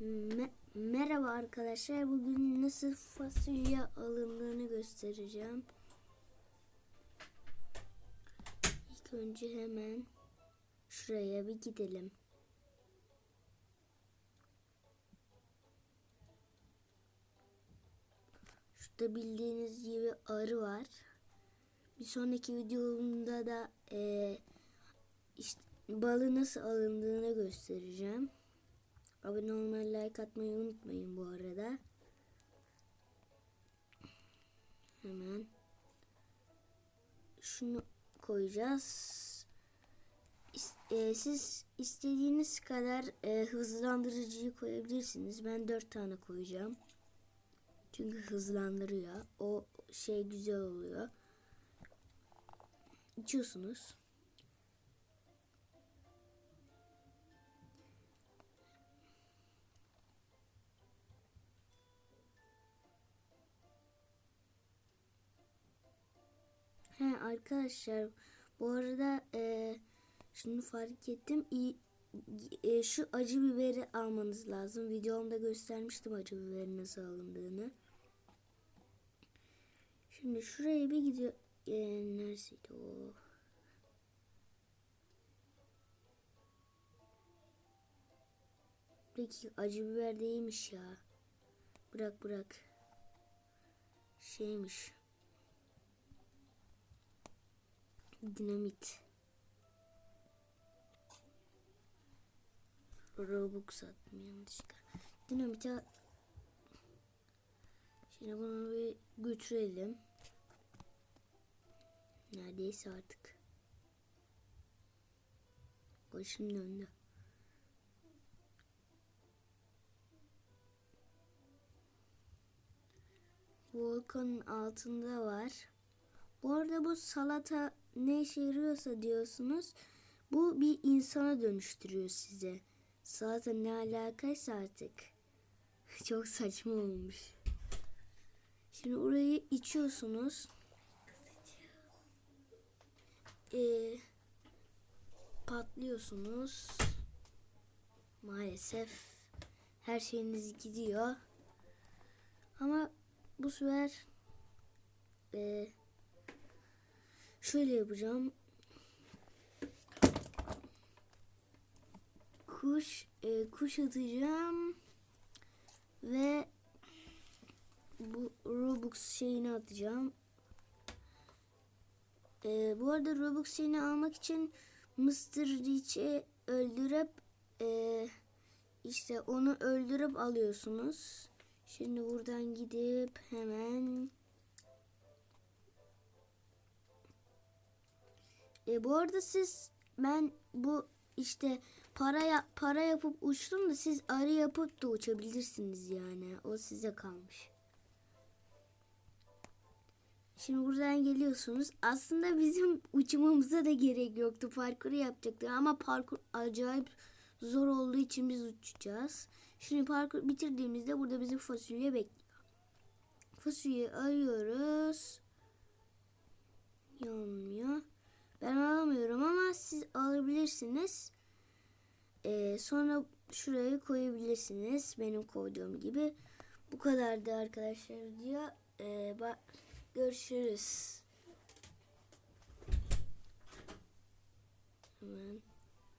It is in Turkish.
Me- Merhaba arkadaşlar. Bugün nasıl fasulye alındığını göstereceğim. İlk önce hemen şuraya bir gidelim. Şurada bildiğiniz gibi arı var. Bir sonraki videomda da eee işte balı nasıl alındığını göstereceğim. Abone olmayı, like atmayı unutmayın bu arada. Hemen şunu koyacağız. E, siz istediğiniz kadar e, hızlandırıcıyı koyabilirsiniz. Ben dört tane koyacağım. Çünkü hızlandırıyor. O şey güzel oluyor. İçiyorsunuz. He arkadaşlar bu arada e, şunu fark ettim. İyi, e, şu acı biberi almanız lazım. Videomda göstermiştim acı biberin nasıl alındığını. Şimdi şuraya bir gidiyor. E, neresiydi o? Peki acı biber değilmiş ya. Bırak bırak. Şeymiş. Dinamit. Robux attım yanlışlıkla. Dinamite Şimdi bunu bir götürelim. Neredeyse artık. Başım döndü. Volkanın altında var. Bu arada bu salata ne işe yarıyorsa diyorsunuz. Bu bir insana dönüştürüyor size. Salata ne alakaysa artık. Çok saçma olmuş. Şimdi orayı içiyorsunuz. Ee, patlıyorsunuz. Maalesef her şeyiniz gidiyor. Ama bu sefer e, şöyle yapacağım. Kuş e, kuş atacağım ve bu Robux şeyini atacağım. E, bu arada Robux şeyini almak için Mr. Rich'i öldürüp e, işte onu öldürüp alıyorsunuz. Şimdi buradan gidip hemen e, bu arada siz ben bu işte para ya, para yapıp uçtum da siz arı yapıp da uçabilirsiniz yani. O size kalmış. Şimdi buradan geliyorsunuz. Aslında bizim uçmamıza da gerek yoktu. Parkuru yapacaktık ama parkur acayip zor olduğu için biz uçacağız. Şimdi parkur bitirdiğimizde burada bizi fasulye bekliyor. Fasulyeyi arıyoruz. Yanmıyor. Ben alamıyorum ama siz alabilirsiniz. Ee, sonra şuraya koyabilirsiniz. Benim koyduğum gibi. Bu kadardı arkadaşlar diyor. Ee, görüşürüz. Hemen.